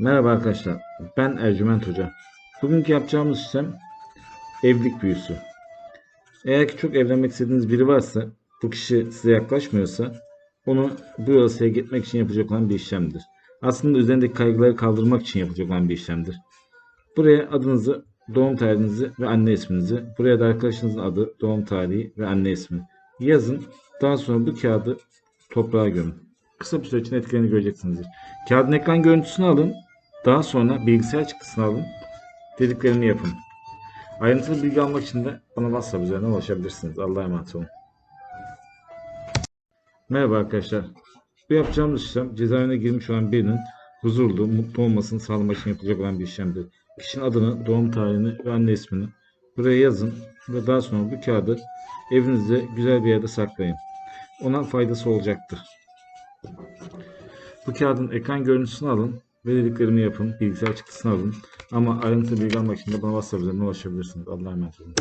Merhaba arkadaşlar, ben Ercüment Hoca. Bugünkü yapacağımız işlem evlilik büyüsü. Eğer ki çok evlenmek istediğiniz biri varsa, bu kişi size yaklaşmıyorsa, onu bu yasaya gitmek için yapacak olan bir işlemdir. Aslında üzerindeki kaygıları kaldırmak için yapacak olan bir işlemdir. Buraya adınızı, doğum tarihinizi ve anne isminizi, buraya da arkadaşınızın adı, doğum tarihi ve anne ismi yazın. Daha sonra bu kağıdı toprağa gömün. Kısa bir süre içinde etkilerini göreceksinizdir. Kağıdın ekran görüntüsünü alın. Daha sonra bilgisayar çıktısını alın. Dediklerini yapın. Ayrıntılı bilgi almak için de bana WhatsApp üzerinden ulaşabilirsiniz. Allah'a emanet olun. Merhaba arkadaşlar. Bu yapacağımız işlem cezaevine girmiş olan birinin huzurlu, mutlu olmasını sağlamak için yapılacak olan bir işlemdir. Kişinin adını, doğum tarihini ve anne ismini buraya yazın ve daha sonra bu kağıdı evinizde güzel bir yerde saklayın. Ona faydası olacaktır. Bu kağıdın ekran görüntüsünü alın ve dediklerimi yapın. Bilgisayar çıktısını alın. Ama ayrıntılı bilgi almak için de bana WhatsApp üzerinden ulaşabilirsiniz. Allah'a emanet olun.